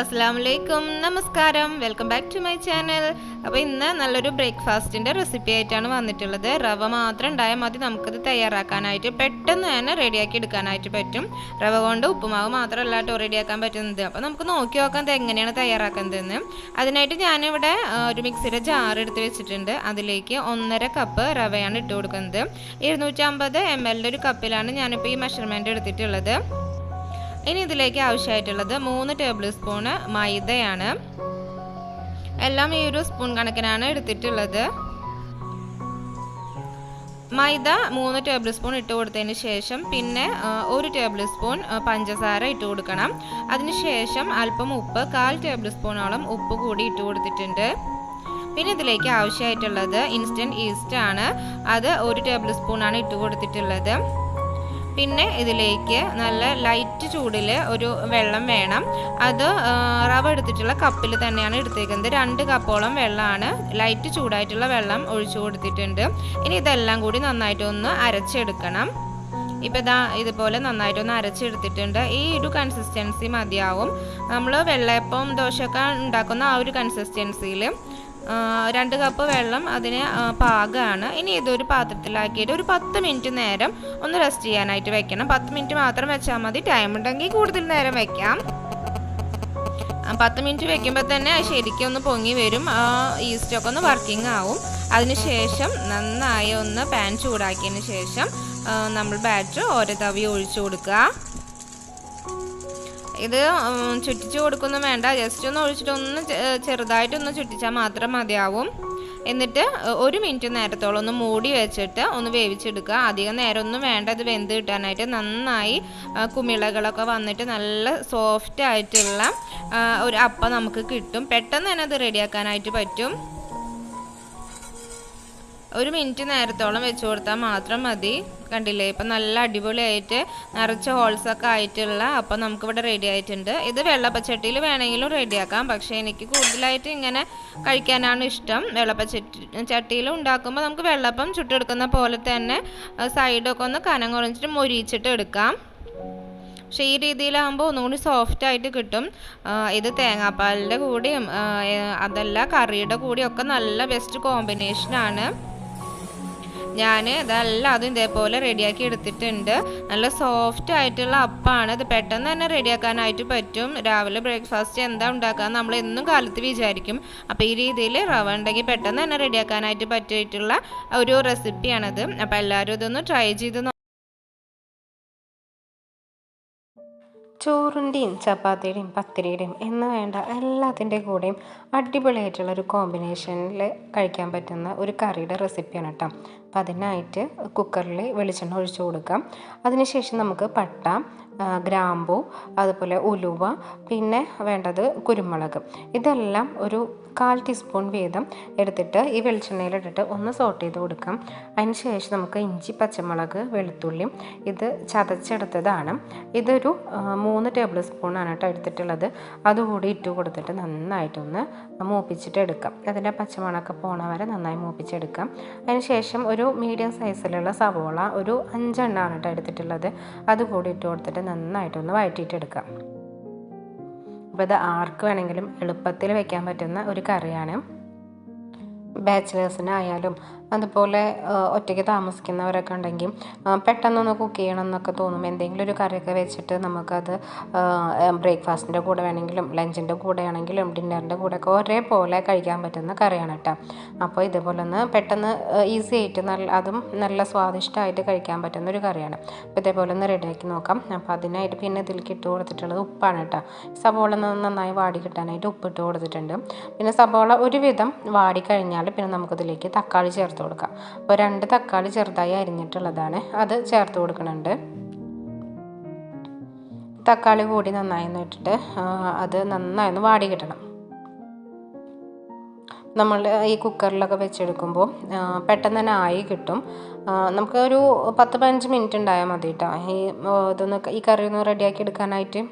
അസ്സാം വലൈക്കും നമസ്കാരം. Welcome back to my channel അപ്പോൾ ഇന്ന് നല്ലൊരു ബ്രേക്ക്ഫാസ്റ്റിന്റെ റെസിപ്പി ആയിട്ടാണ് വന്നിട്ടുള്ളത്. റവ മാത്രം ഉണ്ടായാൽ മതി. നമുക്കത് തയ്യാറാക്കാനായിട്ട് പെട്ടെന്ന് തന്നെ റെഡിയാക്കി എടുക്കാനായിട്ട് പറ്റും. റവ കൊണ്ട് ഉപ്പുമാവ് മാത്രമല്ല കേട്ടോ റെഡിയാക്കാൻ പറ്റുന്നത്. അപ്പോൾ നമുക്ക് നോക്കി നോക്കാം എങ്ങനെയാണ് തയ്യാറാക്കുന്നതെന്ന്. അതിനായിട്ട് ഞാനിവിടെ ഒരു മിക്സിയുടെ ജാർ എടുത്ത് വെച്ചിട്ടുണ്ട്. അതിലേക്ക് ഒന്നര കപ്പ് റവയാണ് ഇട്ട് കൊടുക്കുന്നത്. ഇരുന്നൂറ്റമ്പത് എം എല്ലിന്റെ ഒരു കപ്പിലാണ് ഞാനിപ്പോൾ ഈ മെഷർമെന്റ് എടുത്തിട്ടുള്ളത്. ഇനി ഇതിലേക്ക് ആവശ്യമായിട്ടുള്ളത് മൂന്ന് ടേബിൾ സ്പൂണ് മൈദയാണ്. എല്ലാം ഈ ഒരു സ്പൂൺ കണക്കിനാണ് എടുത്തിട്ടുള്ളത്. മൈദ മൂന്ന് ടേബിൾ സ്പൂൺ ഇട്ട് കൊടുത്തതിന് ശേഷം പിന്നെ ഒരു ടേബിൾ സ്പൂൺ പഞ്ചസാര ഇട്ട് കൊടുക്കണം. അതിനുശേഷം അല്പം ഉപ്പ് കാൽ ടേബിൾ സ്പൂണോളം ഉപ്പ് കൂടി ഇട്ട് കൊടുത്തിട്ടുണ്ട്. പിന്നെ ഇതിലേക്ക് ആവശ്യമായിട്ടുള്ളത് ഇൻസ്റ്റന്റ് ഈസ്റ്റ് ആണ്. അത് ഒരു ടേബിൾ സ്പൂണാണ് ഇട്ട് കൊടുത്തിട്ടുള്ളത്. പിന്നെ ഇതിലേക്ക് നല്ല ലൈറ്റ് ചൂടിൽ ഒരു വെള്ളം വേണം. അത് റവ എടുത്തിട്ടുള്ള കപ്പിൽ തന്നെയാണ് എടുത്തേക്കുന്നത്. രണ്ട് കപ്പോളം വെള്ളമാണ് ലൈറ്റ് ചൂടായിട്ടുള്ള വെള്ളം ഒഴിച്ചു കൊടുത്തിട്ടുണ്ട്. ഇനി ഇതെല്ലാം കൂടി നന്നായിട്ടൊന്ന് അരച്ചെടുക്കണം. ഇപ്പം ഇതാ ഇതുപോലെ നന്നായിട്ടൊന്ന് അരച്ചെടുത്തിട്ടുണ്ട്. ഈ ഒരു കൺസിസ്റ്റൻസി മതിയാവും. നമ്മൾ വെള്ളയപ്പം ദോശയൊക്കെ ഉണ്ടാക്കുന്ന ആ ഒരു കൺസിസ്റ്റൻസിയിൽ രണ്ട് കപ്പ് വെള്ളം അതിന് പാകമാണ് ഇനി ഇതൊരു പാത്രത്തിലാക്കിയിട്ട് ഒരു പത്ത് മിനിറ്റ് നേരം ഒന്ന് റെസ്റ്റ് ചെയ്യാനായിട്ട് വെക്കണം. പത്ത് മിനിറ്റ് മാത്രം വെച്ചാൽ മതി. ടൈം ഉണ്ടെങ്കിൽ കൂടുതൽ നേരം വെക്കാം. പത്ത് മിനിറ്റ് വെക്കുമ്പോൾ തന്നെ ശരിക്കും ഒന്ന് പൊങ്ങി വരും. ഈസ്റ്റൊക്കെ ഒന്ന് വർക്കിംഗ് ആവും. അതിനുശേഷം നന്നായി ഒന്ന് പാൻ ചൂടാക്കിയതിന് ശേഷം നമ്മൾ ബാറ്റർ ഓരോ തവി ഒഴിച്ചു കൊടുക്കുക. ഇത് ചുറ്റിച്ചു കൊടുക്കൊന്നും വേണ്ട. ജസ്റ്റ് ഒന്ന് ഒഴിച്ചിട്ട് ഒന്ന് ചെറുതായിട്ട് ചെറുതായിട്ടൊന്ന് ചുറ്റിച്ചാൽ മാത്രം മതിയാവും. എന്നിട്ട് ഒരു മിനിറ്റ് നേരത്തോളം ഒന്ന് മൂടി വെച്ചിട്ട് ഒന്ന് വേവിച്ചെടുക്കുക. അധികം നേരമൊന്നും വേണ്ട. ഇത് വെന്ത് കിട്ടാനായിട്ട് നന്നായി കുമിളകളൊക്കെ വന്നിട്ട് നല്ല സോഫ്റ്റ് ആയിട്ടുള്ള ഒരു അപ്പം നമുക്ക് കിട്ടും. പെട്ടെന്ന് തന്നെ അത് റെഡിയാക്കാനായിട്ട് പറ്റും. ഒരു മിനിറ്റ് നേരത്തോളം വെച്ച് കൊടുത്താൽ മാത്രം മതി. കണ്ടില്ലേ? ഇപ്പം നല്ല അടിപൊളിയായിട്ട് നിറച്ച ഹോൾസ് ഒക്കെ ആയിട്ടുള്ള അപ്പം നമുക്കിവിടെ റെഡി ആയിട്ടുണ്ട്. ഇത് വെള്ളപ്പച്ചട്ടിയിൽ വേണമെങ്കിലും റെഡിയാക്കാം പക്ഷേ എനിക്ക് കൂടുതലായിട്ട് ഇങ്ങനെ കഴിക്കാനാണ് ഇഷ്ടം. വെള്ളപ്പച്ചട്ടി ചട്ടിയിൽ ഉണ്ടാക്കുമ്പോൾ നമുക്ക് വെള്ളപ്പം ചുട്ടെടുക്കുന്ന പോലെ തന്നെ സൈഡൊക്കെ ഒന്ന് കനം കുറഞ്ഞിട്ട് മൊരിയിച്ചിട്ട് എടുക്കാം. പക്ഷേ ഈ രീതിയിലാകുമ്പോൾ ഒന്നുകൂടി സോഫ്റ്റ് ആയിട്ട് കിട്ടും. ഇത് തേങ്ങാപ്പാലിന്റെ കൂടിയും അതല്ല കറിയുടെ കൂടിയും ഒക്കെ നല്ല ബെസ്റ്റ് കോമ്പിനേഷനാണ് ഞാൻ ഇതെല്ലാം അതും ഇതേപോലെ റെഡിയാക്കി എടുത്തിട്ടുണ്ട്. നല്ല സോഫ്റ്റ് ആയിട്ടുള്ള അപ്പാണ്. ഇത് പെട്ടെന്ന് തന്നെ റെഡിയാക്കാനായിട്ട് പറ്റും. രാവിലെ ബ്രേക്ക്ഫാസ്റ്റ് എന്താ ഉണ്ടാക്കുക നമ്മൾ എന്നും കാലത്ത് വിചാരിക്കും. അപ്പോൾ ഈ രീതിയിൽ റവ ഉണ്ടെങ്കിൽ പെട്ടെന്ന് തന്നെ റെഡിയാക്കാനായിട്ട് പറ്റിയിട്ടുള്ള ഒരു റെസിപ്പിയാണത് അപ്പോൾ എല്ലാവരും ഇതൊന്ന് ട്രൈ ചെയ്ത് ചോറിന്റെയും ചപ്പാത്തിയുടെയും പത്തിരിയുടെയും എന്ന് വേണ്ട എല്ലാത്തിന്റെ കൂടെയും അടിപൊളിയായിട്ടുള്ള ഒരു കോമ്പിനേഷനിൽ കഴിക്കാൻ പറ്റുന്ന ഒരു കറിയുടെ റെസിപ്പിയാണ് കേട്ടോ. അപ്പം അതിനായിട്ട് കുക്കറിൽ വെളിച്ചെണ്ണ ഒഴിച്ചു കൊടുക്കാം. അതിനുശേഷം നമുക്ക് പട്ട ഗ്രാമ്പു അതുപോലെ ഉലുവ പിന്നെ വേണ്ടത് കുരുമുളക്. ഇതെല്ലാം ഒരു കാൽ ടീസ്പൂൺ വീതം എടുത്തിട്ട് ഈ വെളിച്ചെണ്ണയിലിട്ടിട്ട് ഒന്ന് സോട്ട് ചെയ്ത് കൊടുക്കാം. അതിന് ശേഷം നമുക്ക് ഇഞ്ചി പച്ചമുളക് വെളുത്തുള്ളിയും ഇത് ചതച്ചെടുത്തതാണ്. ഇതൊരു മൂന്ന് ടേബിൾ സ്പൂണാണ് കേട്ടോ എടുത്തിട്ടുള്ളത്. അതുകൂടി ഇട്ട് കൊടുത്തിട്ട് നന്നായിട്ടൊന്ന് മൂപ്പിച്ചിട്ട് എടുക്കാം. അതിന്റെ പച്ചമുളക് പോണ വരെ നന്നായി മൂപ്പിച്ചെടുക്കാം. അതിന് ശേഷം ഒരു മീഡിയം സൈസിലുള്ള സവോള ഒരു അഞ്ചെണ്ണമാണ് കേട്ടോ എടുത്തിട്ടുള്ളത്. അതുകൂടി ഇട്ട് കൊടുത്തിട്ട് നന്നായിട്ടൊന്ന് വഴറ്റിയിട്ടെടുക്കാം. അപ്പോൾ ഇത് ആർക്ക് വേണമെങ്കിലും എളുപ്പത്തിൽ വെക്കാൻ പറ്റുന്ന ഒരു കറിയാണ്. ബാച്ചിലേഴ്സിനായാലും അതുപോലെ ഒറ്റയ്ക്ക് താമസിക്കുന്നവരൊക്കെ ഉണ്ടെങ്കിൽ പെട്ടെന്നൊന്ന് കുക്ക് ചെയ്യണം എന്നൊക്കെ തോന്നും എന്തെങ്കിലും ഒരു കറിയൊക്കെ വെച്ചിട്ട് നമുക്കത് ബ്രേക്ക്ഫാസ്റ്റിന്റെ കൂടെ വേണമെങ്കിലും ലഞ്ചിന്റെ കൂടെ ആണെങ്കിലും ഡിന്നറിന്റെ കൂടെ ഒക്കെ ഒരേപോലെ കഴിക്കാൻ പറ്റുന്ന കറിയാണ് കേട്ടോ അപ്പോൾ ഇതുപോലെ ഒന്ന് പെട്ടെന്ന് ഈസി ആയിട്ട് നല്ല അതും നല്ല സ്വാദിഷ്ടമായിട്ട് കഴിക്കാൻ പറ്റുന്ന ഒരു കറിയാണ്. അപ്പോൾ ഇതേപോലെ ഒന്ന് റെഡിയാക്കി നോക്കാം. അപ്പോൾ അതിനായിട്ട് പിന്നെ ഇതിലേക്ക് ഇട്ട് കൊടുത്തിട്ടുള്ളത് ഉപ്പാണ് കേട്ടോ സബോള നന്നായി വാടി കിട്ടാനായിട്ട് ഉപ്പിട്ട് കൊടുത്തിട്ടുണ്ട്. പിന്നെ സബോള ഒരുവിധം വാടി കഴിഞ്ഞാൽ പിന്നെ നമുക്കിതിലേക്ക് തക്കാളി ചേർത്ത് കൊടുക്കാം. അപ്പോൾ രണ്ട് തക്കാളി ചെറുതായി അരിഞ്ഞിട്ടുള്ളതാണ്. അത് ചേർത്ത് കൊടുക്കുന്നുണ്ട്. തക്കാളി കൂടി നന്നായി ഇട്ടിട്ട് അത് നന്നായി ഒന്ന് വാടി കിട്ടണം. നമ്മൾ ഈ കുക്കറിലൊക്കെ വെച്ചെടുക്കുമ്പോൾ പെട്ടെന്ന് തന്നെ ആയി കിട്ടും. നമുക്ക് ഒരു പത്ത് പതിനഞ്ച് മിനിറ്റ് ഉണ്ടായാൽ മതി കേട്ടോ. ഈ ഇതൊന്ന് ഈ കറി ഒന്ന് റെഡിയാക്കി എടുക്കാനായിട്ട്.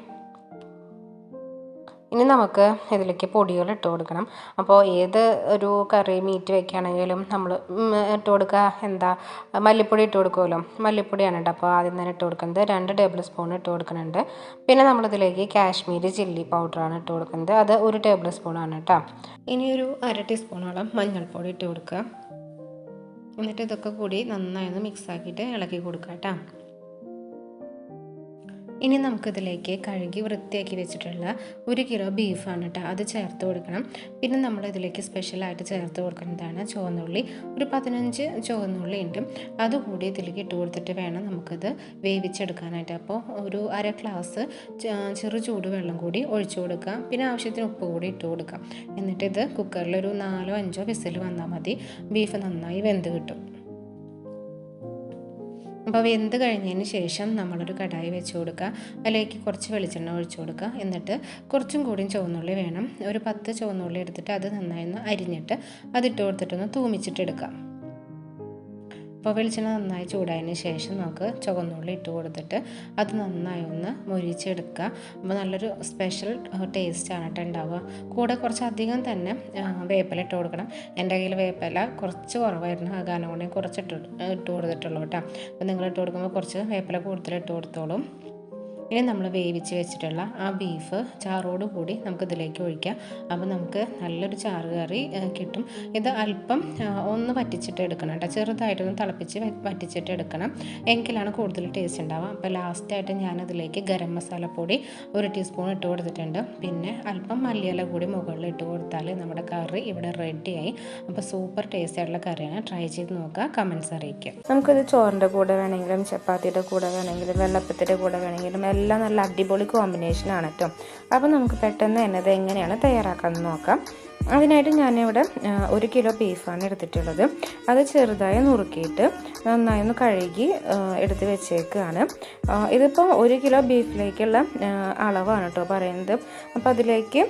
ഇനി നമുക്ക് ഇതിലേക്ക് പൊടികൾ ഇട്ട് കൊടുക്കണം. അപ്പോൾ ഏത് ഒരു കറി മീറ്റ് വെക്കുകയാണെങ്കിലും നമ്മൾ ഇട്ട് കൊടുക്കുക. എന്താ മല്ലിപ്പൊടി ഇട്ട് കൊടുക്കുമല്ലോ. മല്ലിപ്പൊടിയാണ് കേട്ടോ അപ്പോൾ ആദ്യം തന്നെ ഇട്ട് കൊടുക്കുന്നത്. രണ്ട് ടേബിൾ സ്പൂൺ ഇട്ട് കൊടുക്കുന്നുണ്ട്. പിന്നെ നമ്മളിതിലേക്ക് കാശ്മീരി ചില്ലി പൗഡറാണ് ഇട്ട് കൊടുക്കുന്നത്. അത് ഒരു ടേബിൾ സ്പൂണാണ് കേട്ടോ. ഇനി ഒരു അര ടീസ്പൂണോളം മഞ്ഞൾപ്പൊടി ഇട്ട് കൊടുക്കുക. എന്നിട്ട് ഇതൊക്കെ കൂടി നന്നായി ഒന്ന് മിക്സ് ആക്കിയിട്ട് ഇളക്കി കൊടുക്കുക കേട്ടോ. ഇനി നമുക്കിതിലേക്ക് കഴുകി വൃത്തിയാക്കി വെച്ചിട്ടുള്ള ഒരു കിലോ ബീഫാണ് കേട്ടോ അത് ചേർത്ത് കൊടുക്കണം. പിന്നെ നമ്മൾ ഇതിലേക്ക് സ്പെഷ്യലായിട്ട് ചേർത്ത് കൊടുക്കുന്നതാണ് ചുവന്നുള്ളി. ഒരു പതിനഞ്ച് ചുവന്നുള്ളി ഉണ്ട്. അതുകൂടി ഇതിലേക്ക് ഇട്ട് കൊടുത്തിട്ട് വേണം നമുക്കത് വേവിച്ചെടുക്കാനായിട്ട്. അപ്പോൾ ഒരു അര ഗ്ലാസ് ചെറു ചൂട് വെള്ളം കൂടി ഒഴിച്ചു കൊടുക്കാം. പിന്നെ ആവശ്യത്തിന് ഉപ്പ് കൂടി ഇട്ട് കൊടുക്കാം. എന്നിട്ട് ഇത് കുക്കറിൽ ഒരു നാലോ അഞ്ചോ വിസിൽ വന്നാൽ മതി. ബീഫ് നന്നായി വെന്ത് കിട്ടും. അപ്പോൾ വെന്ത് കഴിഞ്ഞതിന് ശേഷം നമ്മളൊരു കടായി വെച്ച് കൊടുക്കുക. അതിലേക്ക് കുറച്ച് വെളിച്ചെണ്ണ ഒഴിച്ചു കൊടുക്കുക. എന്നിട്ട് കുറച്ചും കൂടിയും ചുവന്നുള്ളി വേണം. ഒരു പത്ത് ചുവന്നുള്ളി എടുത്തിട്ട് അത് നന്നായി ഒന്ന് അരിഞ്ഞിട്ട് അതിട്ട് കൊടുത്തിട്ടൊന്ന് തൂമിച്ചിട്ട് എടുക്കാം അപ്പോൾ വെളിച്ചെണ്ണ നന്നായി ചൂടായതിന് ശേഷം നമുക്ക് ചുവന്നുള്ളി ഇട്ട് കൊടുത്തിട്ട് അത് നന്നായി ഒന്ന് മുരിച്ചെടുക്കുക. അപ്പോൾ നല്ലൊരു സ്പെഷ്യൽ ടേസ്റ്റാണ് കേട്ടോ ഉണ്ടാവുക കൂടെ കുറച്ച് അധികം തന്നെ വേപ്പില ഇട്ട് കൊടുക്കണം. എന്റെ കയ്യിൽ വേപ്പില കുറച്ച് കുറവായിരുന്നു. ആ കാരണം കൊണ്ട് കുറച്ച് ഇട്ട് ഇട്ട് കൊടുത്തിട്ടുള്ളൂ കേട്ടോ അപ്പോൾ നിങ്ങൾ ഇട്ട് കൊടുക്കുമ്പോൾ കുറച്ച് വേപ്പില കൂടുതൽ ഇട്ട് കൊടുത്തോളും. ഇനി നമ്മൾ വേവിച്ച് വെച്ചിട്ടുള്ള ആ ബീഫ് ചാറോട് കൂടി നമുക്ക് ഇതിലേക്ക് ഒഴിക്കാം. അപ്പോൾ നമുക്ക് നല്ലൊരു ചാറ് കറി കിട്ടും. ഇത് അല്പം ഒന്ന് വറ്റിച്ചിട്ട് എടുക്കണം കേട്ടോ. ചെറുതായിട്ടൊന്ന് തിളപ്പിച്ച് വറ്റിച്ചിട്ട് എടുക്കണം. എങ്കിലാണ് കൂടുതൽ ടേസ്റ്റ് ഉണ്ടാവുക. അപ്പോൾ ലാസ്റ്റായിട്ട് ഞാനതിലേക്ക് ഗരം മസാലപ്പൊടി ഒരു ടീസ്പൂൺ ഇട്ട് കൊടുത്തിട്ടുണ്ട്. പിന്നെ അല്പം മല്ലിയില കൂടി മുകളിൽ ഇട്ട് കൊടുത്താൽ നമ്മുടെ കറി ഇവിടെ റെഡിയായി അപ്പോൾ സൂപ്പർ ടേസ്റ്റ് ആയിട്ടുള്ള കറിയാണ്. ട്രൈ ചെയ്ത് നോക്കുക. കമൻസ് അറിയിക്കുക. നമുക്കിത് ചോറിന്റെ കൂടെ വേണമെങ്കിലും ചപ്പാത്തിയുടെ കൂടെ വേണമെങ്കിലും വെള്ളപ്പത്തിന്റെ കൂടെ വേണമെങ്കിലും നല്ല അടിപൊളി കോമ്പിനേഷനാണ് കേട്ടോ അപ്പോൾ നമുക്ക് പെട്ടെന്ന് തന്നെ ഇത് എങ്ങനെയാണ് തയ്യാറാക്കാമെന്ന് നോക്കാം. അതിനായിട്ട് ഞാനിവിടെ ഒരു കിലോ ബീഫാണ് എടുത്തിട്ടുള്ളത്. അത് ചെറുതായി നുറുക്കിയിട്ട് നന്നായി ഒന്ന് കഴുകി എടുത്ത് വെച്ചേക്കുകയാണ് ഇതിപ്പോൾ ഒരു കിലോ ബീഫിലേക്കുള്ള അളവാണ് കേട്ടോ പറയുന്നത്. അപ്പോൾ അതിലേക്ക്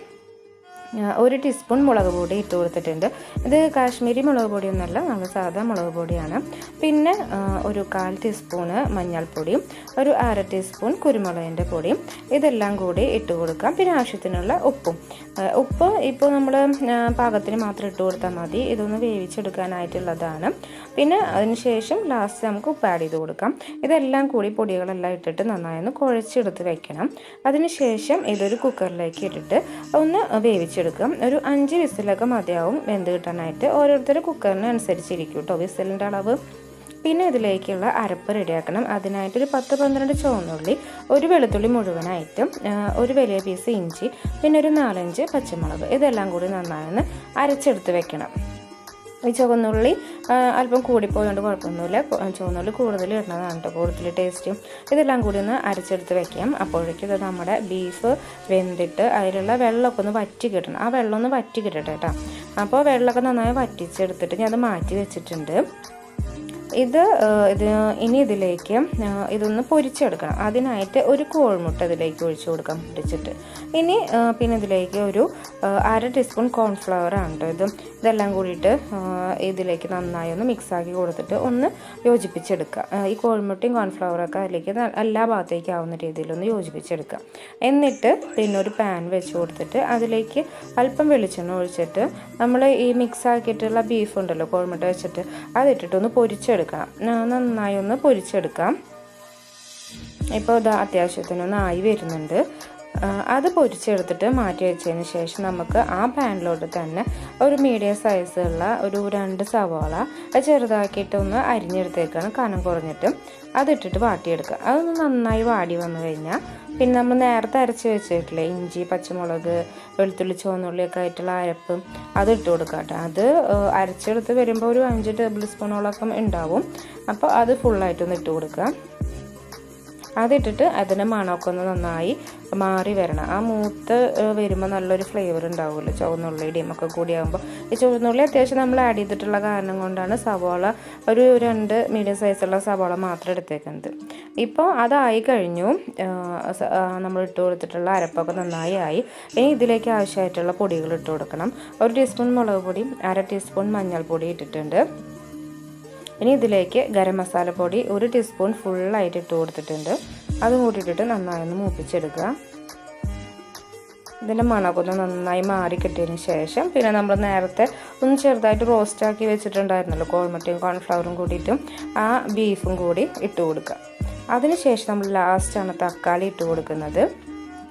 ഒരു ടീസ്പൂൺ മുളക് പൊടി ഇട്ട് കൊടുത്തിട്ടുണ്ട്. ഇത് കാശ്മീരി മുളക് പൊടിയൊന്നുമല്ല നമ്മൾ സാധാ മുളക് പൊടിയാണ്. പിന്നെ ഒരു കാൽ ടീസ്പൂണ് മഞ്ഞൾപ്പൊടിയും ഒരു അര ടീസ്പൂൺ കുരുമുളകിന്റെ പൊടിയും ഇതെല്ലാം കൂടി ഇട്ട് കൊടുക്കാം. പിന്നെ ആവശ്യത്തിനുള്ള ഉപ്പും. ഉപ്പ് ഇപ്പോൾ നമ്മൾ പാകത്തിന് മാത്രം ഇട്ട് കൊടുത്താൽ മതി. ഇതൊന്ന് വേവിച്ചെടുക്കാനായിട്ടുള്ളതാണ്. പിന്നെ അതിനുശേഷം ലാസ്റ്റ് നമുക്ക് ഉപ്പ് ആഡ് ചെയ്ത് കൊടുക്കാം. ഇതെല്ലാം കൂടി പൊടികളെല്ലാം ഇട്ടിട്ട് നന്നായി ഒന്ന് കുഴച്ചെടുത്ത് വെക്കണം. അതിനുശേഷം ഇതൊരു കുക്കറിലേക്ക് ഇട്ടിട്ട് ഒന്ന് വേവിച്ചെടുക്കാം. ഒരു അഞ്ച് വിസിലൊക്കെ മതിയാവും. വെന്ത് കിട്ടാനായിട്ട് ഓരോരുത്തർ കുക്കറിന് അനുസരിച്ചിരിക്കും കേട്ടോ വിസിലിന്റെ അളവ്. പിന്നെ ഇതിലേക്കുള്ള അരപ്പ് റെഡിയാക്കണം. അതിനായിട്ടൊരു പത്ത് പന്ത്രണ്ട് ചുവന്നുള്ളി ഒരു വെളുത്തുള്ളി മുഴുവനായിട്ടും ഒരു വലിയ പീസ് ഇഞ്ചി പിന്നെ ഒരു നാലഞ്ച് പച്ചമുളക്. ഇതെല്ലാം കൂടി നന്നായി ഒന്ന് അരച്ചെടുത്ത് വെക്കണം. ഈ ചുവന്നുള്ളി അല്പം കൂടിപ്പോയതുകൊണ്ട് കുഴപ്പമൊന്നുമില്ല. ചുവന്നുള്ളി കൂടുതൽ ഇടുന്നതാണ് കേട്ടോ കൂടുതൽ ടേസ്റ്റും ഇതെല്ലാം കൂടി ഒന്ന് അരച്ചെടുത്ത് വെക്കാം. അപ്പോഴേക്കും ഇത് നമ്മുടെ ബീഫ് വെന്തിട്ട് അതിലുള്ള വെള്ളമൊക്കെ ഒന്ന് വറ്റി കിട്ടണം. ആ വെള്ളം ഒന്ന് വറ്റി കിട്ടട്ടെ കേട്ടോ അപ്പോൾ വെള്ളമൊക്കെ നന്നായി വറ്റിച്ചെടുത്തിട്ട് ഞാൻ അത് മാറ്റി വെച്ചിട്ടുണ്ട്. ഇത് ഇത് ഇനി ഇതിലേക്ക് ഇതൊന്ന് പൊരിച്ചെടുക്കണം. അതിനായിട്ട് ഒരു കോഴിമുട്ട ഇതിലേക്ക് ഒഴിച്ചു കൊടുക്കാം പൊരിച്ചിട്ട്. ഇനി പിന്നെ ഇതിലേക്ക് ഒരു അര ടീസ്പൂൺ കോൺഫ്ലവർ ആണ് കേട്ടോ ഇത്. ഇതെല്ലാം കൂടിയിട്ട് ഇതിലേക്ക് നന്നായി ഒന്ന് മിക്സാക്കി കൊടുത്തിട്ട് ഒന്ന് യോജിപ്പിച്ചെടുക്കുക. ഈ കോഴിമുട്ടയും കോൺഫ്ലവറൊക്കെ അതിലേക്ക് എല്ലാ ഭാഗത്തേക്ക് ആവുന്ന രീതിയിലൊന്ന് യോജിപ്പിച്ചെടുക്കുക. എന്നിട്ട് പിന്നെ ഒരു പാൻ വെച്ച് കൊടുത്തിട്ട് അതിലേക്ക് അല്പം വെളിച്ചെണ്ണ ഒഴിച്ചിട്ട് നമ്മൾ ഈ മിക്സാക്കിയിട്ടുള്ള ബീഫ് ഉണ്ടല്ലോ കോഴിമുട്ട വെച്ചിട്ട് അതിട്ടിട്ട് ഒന്ന് പൊരിച്ചെടുക്കണം നന്നായി ഒന്ന് പൊരിച്ചെടുക്കാം. ഇപ്പോൾ ഇത് അത്യാവശ്യത്തിനൊന്ന് ആയി വരുന്നുണ്ട്. അത് പൊരിച്ചെടുത്തിട്ട് മാറ്റി വെച്ചതിന് ശേഷം നമുക്ക് ആ പാനിലോട്ട് തന്നെ ഒരു മീഡിയം സൈസുള്ള ഒരു രണ്ട് സവാള ചെറുതാക്കിയിട്ട് ഒന്ന് അരിഞ്ഞെടുത്തേക്കാണ് കനം കുറഞ്ഞിട്ട് അതിട്ടിട്ട് വാട്ടിയെടുക്കുക. അതൊന്ന് നന്നായി വാടി വന്നു കഴിഞ്ഞാൽ പിന്നെ നമ്മൾ നേരത്തെ അരച്ച് വെച്ചിട്ടില്ലേ ഇഞ്ചി പച്ചമുളക് വെളുത്തുള്ളി ചുവന്നുള്ളിയൊക്കെ ആയിട്ടുള്ള അരപ്പ് അത് ഇട്ട് കൊടുക്കുക കേട്ടോ. അത് അരച്ചെടുത്ത് വരുമ്പോൾ ഒരു അഞ്ച് ടേബിൾ സ്പൂണോളൊക്കെ ഉണ്ടാവും. അപ്പോൾ അത് ഫുള്ളായിട്ടൊന്ന് ഇട്ട് കൊടുക്കുക. അതിട്ടിട്ട് അതിന്റെ മണമൊക്കെ ഒന്ന് നന്നായി മാറി വരണം. ആ മൂത്ത് വരുമ്പോൾ നല്ലൊരു ഫ്ലേവർ ഉണ്ടാവുമല്ലോ. ചുവന്നുള്ളിയുടെയും ഒക്കെ കൂടി ആകുമ്പോൾ ഈ ചുവന്നുള്ളി അത്യാവശ്യം നമ്മൾ ആഡ് ചെയ്തിട്ടുള്ള കാരണം കൊണ്ടാണ് സവാള ഒരു രണ്ട് മീഡിയം സൈസുള്ള സവാള മാത്രം എടുത്തേക്കുന്നത്. ഇപ്പോൾ അതായി കഴിഞ്ഞു. നമ്മൾ ഇട്ട് കൊടുത്തിട്ടുള്ള അരപ്പൊക്കെ നന്നായി ആയി. ഇനി ഇതിലേക്ക് ആവശ്യമായിട്ടുള്ള പൊടികൾ ഇട്ട് കൊടുക്കണം. ഒരു ടീസ്പൂൺ മുളക് പൊടി അര ടീസ്പൂൺ മഞ്ഞൾപ്പൊടി ഇട്ടിട്ടുണ്ട്. ഇനി ഇതിലേക്ക് ഗരം മസാല പൊടി ഒരു ടീസ്പൂൺ ഫുള്ളായിട്ട് ഇട്ട് കൊടുത്തിട്ടുണ്ട്. അതും കൂട്ടിയിട്ടിട്ട് നന്നായി ഒന്ന് മൂപ്പിച്ചെടുക്കുക. ഇതിന്റെ മണക്കൊന്ന് നന്നായി മാറി കിട്ടിയതിന് ശേഷം പിന്നെ നമ്മൾ നേരത്തെ ഒന്ന് ചെറുതായിട്ട് റോസ്റ്റാക്കി വെച്ചിട്ടുണ്ടായിരുന്നല്ലോ കോഴിമുട്ടയും കോൺഫ്ലവറും കൂടിയിട്ടും ആ ബീഫും കൂടി ഇട്ട് കൊടുക്കുക. അതിനുശേഷം നമ്മൾ ലാസ്റ്റാണ് തക്കാളി ഇട്ട് കൊടുക്കുന്നത്.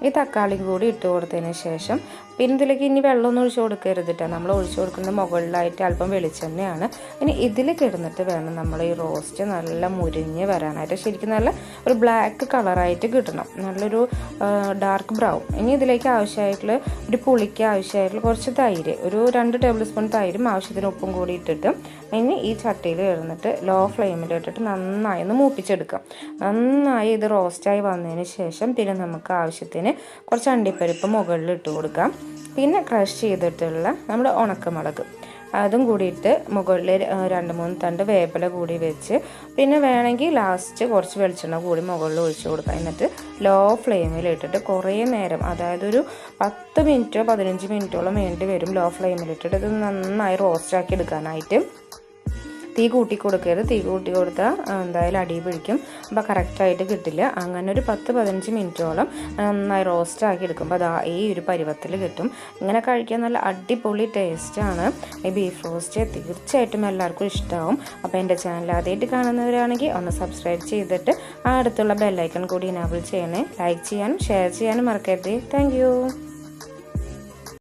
ഈ തക്കാളിയും കൂടി ഇട്ട് കൊടുത്തതിന് ശേഷം പിന്നെ ഇതിലേക്ക് ഇനി വെള്ളമൊന്നും ഒഴിച്ചു കൊടുക്കരുത് കേട്ടോ നമ്മൾ ഒഴിച്ചു കൊടുക്കുന്നത് മുകളിലായിട്ട് അല്പം വെളിച്ചെണ്ണയാണ്. ഇനി ഇതിൽ കിടന്നിട്ട് വേണം നമ്മൾ ഈ റോസ്റ്റ് നല്ല മുരിഞ്ഞ് വരാനായിട്ട്. ശരിക്കും നല്ല ഒരു ബ്ലാക്ക് കളറായിട്ട് കിട്ടണം. നല്ലൊരു ഡാർക്ക് ബ്രൗൺ ഇനി ഇതിലേക്ക് ആവശ്യമായിട്ടുള്ള ഒരു പുളിക്ക് ആവശ്യമായിട്ടുള്ള കുറച്ച് തൈര് ഒരു രണ്ട് ടേബിൾ സ്പൂൺ തൈരും ആവശ്യത്തിന് ഉപ്പും കൂടി ഇട്ടിട്ട് ഇനി ഈ ചട്ടിയിൽ കിടന്നിട്ട് ലോ ഫ്ലെയിമിൽ ഇട്ടിട്ട് നന്നായി ഒന്ന് മൂപ്പിച്ചെടുക്കാം നന്നായി ഇത് റോസ്റ്റായി വന്നതിന് ശേഷം പിന്നെ നമുക്ക് ആവശ്യത്തിന് കുറച്ച് അണ്ടിപ്പരിപ്പ് മുകളിൽ ഇട്ട് കൊടുക്കാം. പിന്നെ ക്രഷ് ചെയ്തിട്ടുള്ള നമ്മുടെ ഉണക്കമുളക്. അതും കൂടിയിട്ട് മുകളിൽ രണ്ട് മൂന്ന് തണ്ട് വേപ്പില കൂടി വെച്ച് പിന്നെ വേണമെങ്കിൽ ലാസ്റ്റ് കുറച്ച് വെളിച്ചെണ്ണ കൂടി മുകളിൽ ഒഴിച്ചു കൊടുക്കാം. എന്നിട്ട് ലോ ഫ്ലെയിമിൽ ഇട്ടിട്ട് കുറേ നേരം അതായത് ഒരു പത്ത് മിനിറ്റോ പതിനഞ്ച് മിനിറ്റോളം വേണ്ടി വരും ലോ ഫ്ലെയിമിൽ ഇട്ടിട്ട് ഇത് നന്നായി റോസ്റ്റാക്കി എടുക്കാനായിട്ട്. തീ കൂട്ടി കൊടുക്കരുത്. തീ കൂട്ടി കൊടുത്താൽ എന്തായാലും അടി പിടിക്കും. അപ്പോൾ കറക്റ്റായിട്ട് കിട്ടില്ല. അങ്ങനെ ഒരു പത്ത് പതിനഞ്ച് മിനിറ്റോളം നന്നായി റോസ്റ്റ് ആക്കി എടുക്കുമ്പോൾ അതാ ഈ ഒരു പരുവത്തിൽ കിട്ടും. ഇങ്ങനെ കഴിക്കാൻ നല്ല അടിപൊളി ടേസ്റ്റാണ് ഈ ബീഫ് റോസ്റ്റ് തീർച്ചയായിട്ടും എല്ലാവർക്കും ഇഷ്ടമാവും അപ്പോൾ എന്റെ ചാനൽ ആദ്യമായിട്ട് കാണുന്നവരാണെങ്കിൽ ഒന്ന് സബ്സ്ക്രൈബ് ചെയ്തിട്ട് ആ അടുത്തുള്ള ബെല്ലൈക്കൺ കൂടി ഇനാബിൾ ചെയ്യണേ. ലൈക്ക് ചെയ്യാനും ഷെയർ ചെയ്യാനും മറക്കരുത്. താങ്ക്